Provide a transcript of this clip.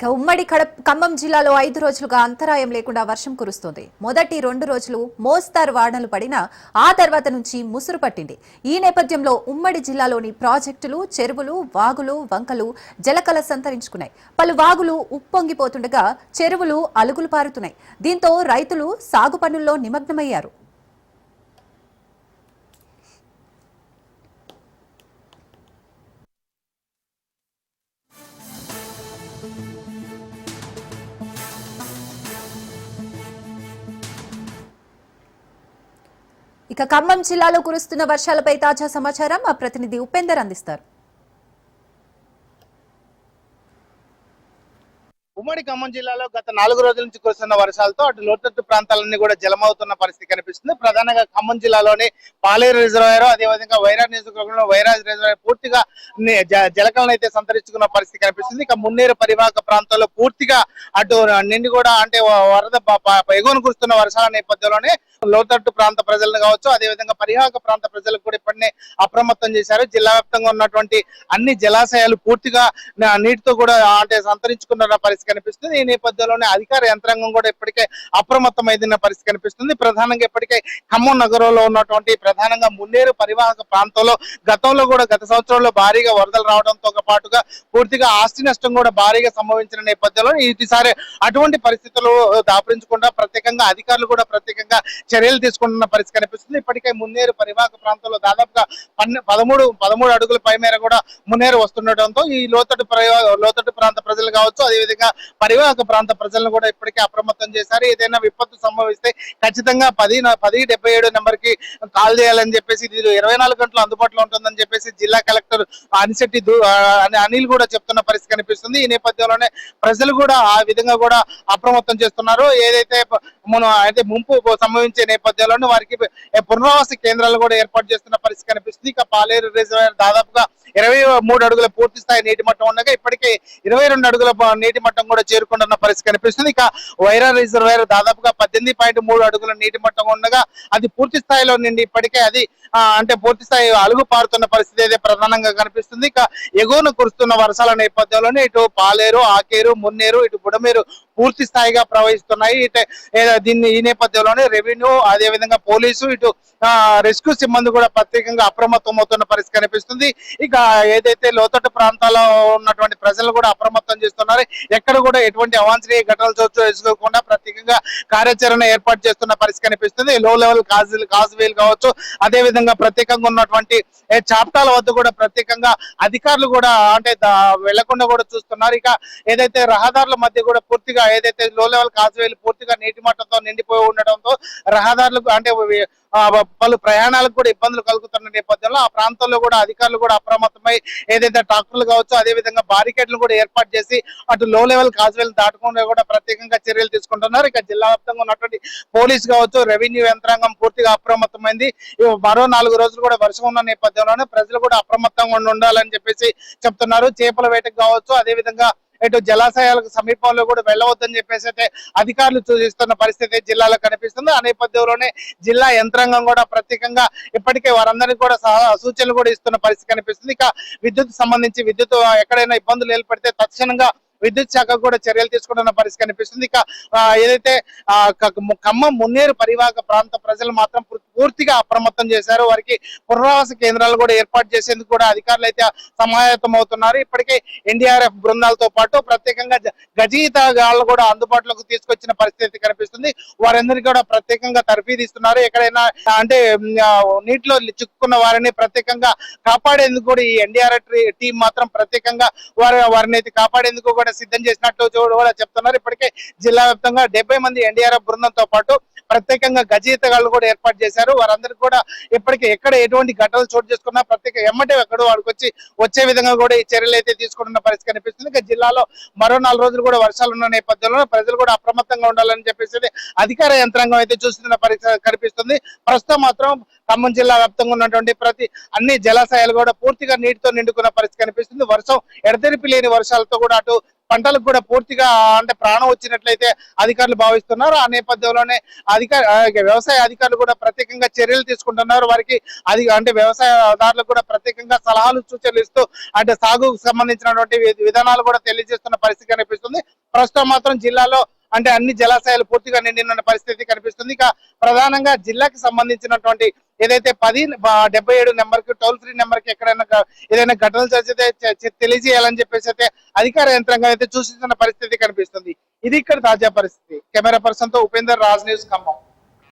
ఇక ఉమ్మడి కడప ఖమ్మం జిల్లాలో ఐదు రోజులుగా అంతరాయం లేకుండా వర్షం కురుస్తోంది. మొదటి రెండు రోజులు మోస్తారు వాడనలు పడినా ఆ తర్వాత నుంచి ముసురు పట్టింది. ఈ నేపథ్యంలో ఉమ్మడి జిల్లాలోని ప్రాజెక్టులు చెరువులు వాగులు వంకలు జలకల సంతరించుకున్నాయి. పలు వాగులు ఉప్పొంగిపోతుండగా చెరువులు అలుగులు పారుతున్నాయి. దీంతో రైతులు సాగు పనుల్లో నిమగ్నమయ్యారు. ఇక ఖమ్మం జిల్లాలో కురుస్తున్న వర్షాలపై తాజా సమాచారం మా ప్రతినిధి ఉపేందర్ అందిస్తారు. ఉమ్మడి ఖమ్మం జిల్లాలో గత నాలుగు రోజుల నుంచి కురుస్తున్న వర్షాలతో అటు లోతట్టు ప్రాంతాలన్నీ కూడా జలమవుతున్న పరిస్థితి కనిపిస్తుంది. ప్రధానంగా ఖమ్మం జిల్లాలోని పాలేరు రిజర్వాయర్ అదేవిధంగా వైరాజ్ నియోజకవర్గంలో వైరాజ్ రిజర్వాయర్ పూర్తిగా జ- జలకలను అయితే సంతరించుకున్న పరిస్థితి కనిపిస్తుంది. ఇక మున్నేరు పరివాహక ప్రాంతాల్లో పూర్తిగా అటు నిండి కూడా అంటే వరద ప- ఎగువను కురుస్తున్న వర్షాల నేపథ్యంలోనే లోతట్టు ప్రాంత ప్రజలను కావచ్చు అదేవిధంగా పరివాహక ప్రాంత ప్రజలకు కూడా ఇప్పటినే అప్రమత్తం చేశారు. జిల్లా వ్యాప్తంగా ఉన్నటువంటి అన్ని జలాశయాలు పూర్తిగా నీటితో కూడా అంటే సంతరించుకున్న పరిస్థితి కనిపిస్తుంది. ఈ నేపథ్యంలోనే అధికార యంత్రాంగం కూడా ఇప్పటికే అప్రమత్తమైన పరిస్థితి కనిపిస్తుంది. ప్రధానంగా ఇప్పటికే ఖమ్మం నగరంలో ఉన్నటువంటి ప్రధానంగా మున్నేరు పరివాహక ప్రాంతంలో గతంలో కూడా గత సంవత్సరంలో భారీగా వరదలు రావడంతో పాటుగా పూర్తిగా ఆస్తి నష్టం కూడా భారీగా సంభవించిన నేపథ్యంలో ఈసారి అటువంటి పరిస్థితులు దాపరించకుండా ప్రత్యేకంగా అధికారులు కూడా ప్రత్యేకంగా చర్యలు తీసుకుంటున్న పరిస్థితి కనిపిస్తుంది. ఇప్పటికే మున్నేరు పరివాహక ప్రాంతంలో దాదాపుగా పన్నె పదమూడు పదమూడు అడుగుల పై మేర కూడా మున్నేరు వస్తుండటంతో ఈ లోతట్టు ప్రయో లోతట్టు ప్రాంత ప్రజలు కావచ్చు అదేవిధంగా పరివాహక ప్రాంత ప్రజలను కూడా ఇప్పటికే అప్రమత్తం చేశారు. ఏదైనా విపత్తు సంభవిస్తే ఖచ్చితంగా పది పది డెబ్బై ఏడు నెంబర్కి కాల్ చేయాలని చెప్పేసి ఇది ఇరవై నాలుగు గంటలు అందుబాటులో ఉంటుందని చెప్పేసి జిల్లా కలెక్టర్ అనిశెట్టి అని- అనిల్ కూడా చెప్తున్న పరిస్థితి కనిపిస్తుంది. ఈ నేపథ్యంలోనే ప్రజలు కూడా ఆ విధంగా కూడా అప్రమత్తం చేస్తున్నారు. ఏదైతే మనం అయితే ముంపు సంభవించే నేపథ్యంలోనే వారికి పునరావాస కేంద్రాలు కూడా ఏర్పాటు చేస్తున్న పరిస్థితి కనిపిస్తుంది. ఇక పాలేరు రిజర్వాయర్ దాదాపుగా ఇరవై మూడు అడుగుల పూర్తి స్థాయి నీటి మట్టం ఉండగా ఇప్పటికే ఇరవై రెండు అడుగుల నీటి మట్టం కూడా చేరుకుంటున్న పరిస్థితి కనిపిస్తుంది. ఇక వైరా రిజర్వాయర్ దాదాపుగా పద్దెనిమిది పాయింట్ మూడు అడుగుల నీటి మట్టం ఉండగా అది పూర్తి స్థాయిలో నిండి ఇప్పటికే అది అంటే పూర్తి స్థాయి అలుగు పారుతున్న పరిస్థితి అయితే ప్రధానంగా కనిపిస్తుంది. ఇక ఎగువన కురుస్తున్న వర్షాల నేపథ్యంలోనే ఇటు పాలేరు ఆకేరు మున్నేరు ఇటు బుడమేరు పూర్తి స్థాయిగా ప్రవహిస్తున్నాయి. ఇటు దీన్ని ఈ నేపథ్యంలోనే రెవెన్యూ అదే విధంగా పోలీసు ఇటు రెస్క్యూ సిబ్బంది కూడా ప్రత్యేకంగా అప్రమత్తం అవుతున్న పరిస్థితి కనిపిస్తుంది. ఇక ఏదైతే లోతట్టు ప్రాంతాల్లో ఉన్నటువంటి ప్రజలు కూడా అప్రమత్తం చేస్తున్నారు. ఎక్కడ కూడా ఎటువంటి అవాంఛనీయ ఘటనలు చోటు ప్రత్యేకంగా కార్యాచరణ ఏర్పాటు చేస్తున్న పరిస్థితి కనిపిస్తుంది. లో లెవెల్ కాజ్ కాజువేలు కావచ్చు. అదే విధంగా ప్రత్యేకంగా ఉన్నటువంటి చాప్టాల వద్ద కూడా ప్రత్యేకంగా అధికారులు కూడా అంటే వెళ్ళకుండా కూడా చూస్తున్నారు. ఇక ఏదైతే రహదారుల మధ్య కూడా పూర్తిగా ఏదైతే లో లెవెల్ కాజువేలు పూర్తిగా నీటి మట్టంతో నిండిపోయి ఉండడంతో రహదారులకు అంటే పలు ప్రయాణాలకు కూడా ఇబ్బందులు కలుగుతున్న నేపథ్యంలో ఆ ప్రాంతంలో కూడా అధికారులు కూడా అప్రమత్తమై ఏదైతే ట్రాక్టర్లు కావచ్చు అదే విధంగా బారికేడ్లు కూడా ఏర్పాటు చేసి అటు లో లెవెల్ కాజువేలు దాటకుండా కూడా ప్రత్యేకంగా చర్యలు తీసుకుంటున్నారు. ఇక జిల్లా వ్యాప్తంగా ఉన్నటువంటి పోలీస్ కావచ్చు రెవెన్యూ యంత్రాంగం పూర్తిగా అప్రమత్తమైంది. మరో నాలుగు రోజులు కూడా వర్షం ఉన్న నేపథ్యంలోనే ప్రజలు కూడా అప్రమత్తంగా ఉండాలని చెప్పేసి చెప్తున్నారు. చేపల వేటకు కావచ్చు అదే విధంగా ఇటు జలాశయాలకు సమీపంలో కూడా వెళ్ళవద్దని చెప్పేసి అయితే అధికారులు సూచిస్తున్న పరిస్థితి జిల్లాలో కనిపిస్తుంది. ఆ నేపథ్యంలోనే జిల్లా యంత్రాంగం కూడా ప్రత్యేకంగా ఇప్పటికే వారందరికీ కూడా సూచనలు కూడా ఇస్తున్న పరిస్థితి కనిపిస్తుంది. ఇక విద్యుత్ సంబంధించి విద్యుత్ ఎక్కడైనా ఇబ్బందులు ఏర్పడితే తక్షణంగా విద్యుత్ శాఖ కూడా చర్యలు తీసుకుంటున్న పరిస్థితి కనిపిస్తుంది ఇక ఏదైతే ఖమ్మం మున్నేరు పరివాహక ప్రాంత ప్రజలు మాత్రం పూర్తిగా అప్రమత్తం చేశారు. వారికి పునరావాస కేంద్రాలు కూడా ఏర్పాటు చేసేందుకు కూడా అధికారులు అయితే సమాయత్తం అవుతున్నారు. ఇప్పటికే ఎన్డీఆర్ఎఫ్ బృందాలతో పాటు ప్రత్యేకంగా గజీత గాళ్ళు కూడా అందుబాటులోకి తీసుకొచ్చిన పరిస్థితి కనిపిస్తుంది. వారందరికీ కూడా ప్రత్యేకంగా తర్ఫీదిస్తున్నారు ఎక్కడైనా అంటే నీటిలో చిక్కుకున్న వారిని ప్రత్యేకంగా కాపాడేందుకు కూడా ఈ ఎన్డీఆర్ఎఫ్ టీం మాత్రం ప్రత్యేకంగా వారి వారిని అయితే కాపాడేందుకు కూడా సిద్ధం చేసినట్లు కూడా చెప్తున్నారు. ఇప్పటికే జిల్లా వ్యాప్తంగా డెబ్బై మంది ఎన్డీఆర్ఎఫ్ బృందంతో పాటు ప్రత్యేకంగా గజయితగాళ్ళు కూడా ఏర్పాటు చేశారు. వారందరికీ కూడా ఇప్పటికే ఎక్కడ ఎటువంటి ఘటనలు చోటు చేసుకున్నా ప్రత్యేక ఎమ్మటే ఎక్కడో వాడికి వచ్చి వచ్చే విధంగా కూడా ఈ చర్యలు అయితే తీసుకుంటున్న పరిస్థితి కనిపిస్తుంది. ఇక జిల్లాలో మరో నాలుగు రోజులు కూడా వర్షాలు ఉన్న నేపథ్యంలో ప్రజలు కూడా అప్రమత్తంగా ఉండాలని చెప్పేసి అధికార యంత్రాంగం అయితే చూస్తున్న పరిస్థితి కనిపిస్తుంది. ప్రస్తుతం మాత్రం ఖమ్మం జిల్లా వ్యాప్తంగా ఉన్నటువంటి ప్రతి అన్ని జలాశయాలు కూడా పూర్తిగా నీటితో నిండుకున్న పరిస్థితి కనిపిస్తుంది. వర్షం ఎడతెరిపి లేని వర్షాలతో కూడా అటు పంటలకు కూడా పూర్తిగా అంటే ప్రాణం వచ్చినట్లయితే అధికారులు భావిస్తున్నారు. ఆ నేపథ్యంలోనే అధికార వ్యవసాయ అధికారులు కూడా ప్రత్యేకంగా చర్యలు తీసుకుంటున్నారు. వారికి అది అంటే వ్యవసాయదారులకు కూడా ప్రత్యేకంగా సలహాలు సూచనలు ఇస్తూ అంటే సాగుకు సంబంధించినటువంటి విధానాలు కూడా తెలియజేస్తున్న పరిస్థితి కనిపిస్తుంది. ప్రస్తుతం మాత్రం జిల్లాలో అంటే అన్ని జలాశయాలు పూర్తిగా నిండిన పరిస్థితి కనిపిస్తుంది. ఇక ప్రధానంగా జిల్లాకి సంబంధించినటువంటి ఏదైతే పది డెబ్బై ఏడు నెంబర్కి టోల్ ఫ్రీ నెంబర్కి ఎక్కడైనా ఏదైనా ఘటనలు జరిగితే తెలియజేయాలని చెప్పేసి అయితే అధికార యంత్రాంగం అయితే సూచిస్తున్న పరిస్థితి కనిపిస్తుంది. ఇది ఇక్కడ తాజా పరిస్థితి. కెమెరా పర్సన్తో ఉపేందర్ రాజ్ న్యూస్ ఖమ్మం.